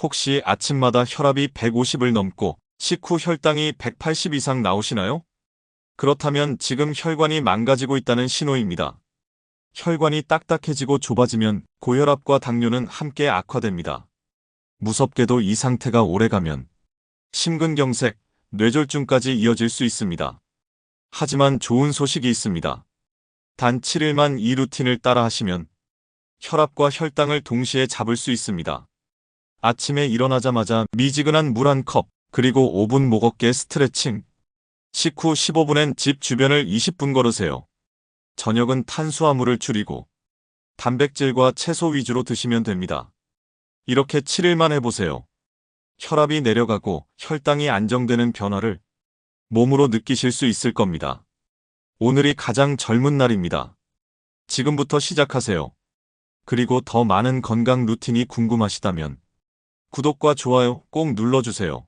혹시 아침마다 혈압이 150을 넘고 식후 혈당이 180 이상 나오시나요? 그렇다면 지금 혈관이 망가지고 있다는 신호입니다. 혈관이 딱딱해지고 좁아지면 고혈압과 당뇨는 함께 악화됩니다. 무섭게도 이 상태가 오래가면 심근경색, 뇌졸중까지 이어질 수 있습니다. 하지만 좋은 소식이 있습니다. 단 7일만 이 루틴을 따라 하시면 혈압과 혈당을 동시에 잡을 수 있습니다. 아침에 일어나자마자 미지근한 물 한 컵, 그리고 5분 목 어깨 스트레칭. 식후 15분엔 집 주변을 20분 걸으세요. 저녁은 탄수화물을 줄이고 단백질과 채소 위주로 드시면 됩니다. 이렇게 7일만 해보세요. 혈압이 내려가고 혈당이 안정되는 변화를 몸으로 느끼실 수 있을 겁니다. 오늘이 가장 젊은 날입니다. 지금부터 시작하세요. 그리고 더 많은 건강 루틴이 궁금하시다면 구독과 좋아요 꼭 눌러주세요.